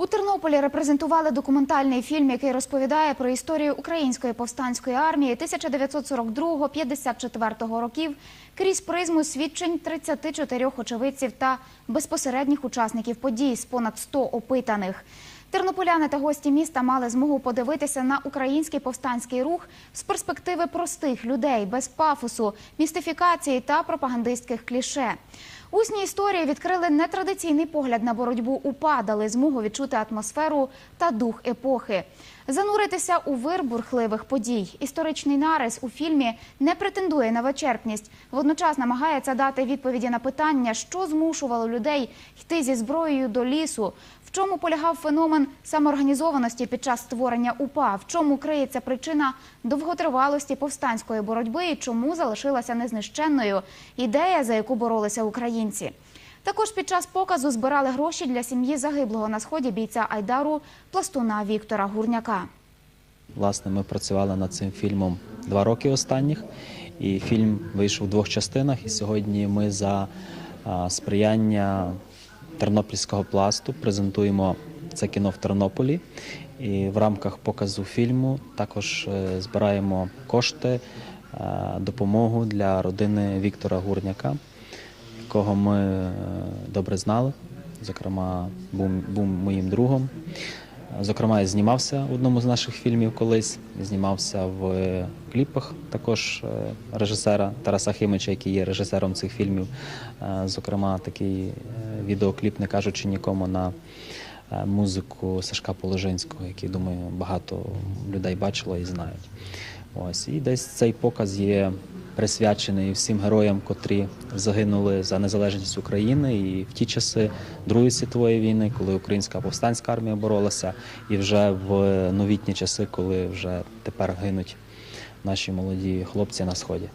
У Тернополі репрезентували документальний фільм, який розповідає про історію української повстанської армії 1942-54 років крізь призму свідчень 34 очевидців та безпосередніх учасників подій з понад 100 опитаних. Тернополяни та гості міста мали змогу подивитися на український повстанський рух з перспективи простих людей, без пафосу, містифікації та пропагандистських кліше. Усні історії відкрили нетрадиційний погляд на боротьбу УПА, дали змогу відчути атмосферу та дух епохи. Зануритися у вир бурхливих подій. Історичний нарис у фільмі не претендує на вичерпність. Водночас намагається дати відповіді на питання, що змушувало людей йти зі зброєю до лісу, в чому полягав феномен самоорганізованості під час створення УПА, в чому криється причина довготривалості повстанської боротьби і чому залишилася незнищенною ідея, за яку боролися українці. Також під час показу збирали гроші для сім'ї загиблого на сході бійця Айдару пластуна Віктора Гурняка. Власне, ми працювали над цим фільмом два роки останніх, і фільм вийшов в двох частинах. І сьогодні ми за сприяння тернопільського пласту презентуємо це кіно в Тернополі. І в рамках показу фільму також е, збираємо кошти, допомогу для родини Віктора Гурняка, якого ми е, добре знали. Зокрема, був, був моїм другом. Зокрема, я знімався в одному з наших фільмів колись, знімався в кліпах також е, режисера Тараса Химича, який є режисером цих фільмів. Е, Зокрема, такий е, відеокліп, не кажучи нікому на е, музику Сашка Положинського, який, думаю, багато людей бачило і знають. Ось і десь цей показ є присвячений всім героям, котрі загинули за незалежність України і в ті часи Другої світової війни, коли українська повстанська армія боролася, і вже в новітні часи, коли вже тепер гинуть наші молоді хлопці на сході.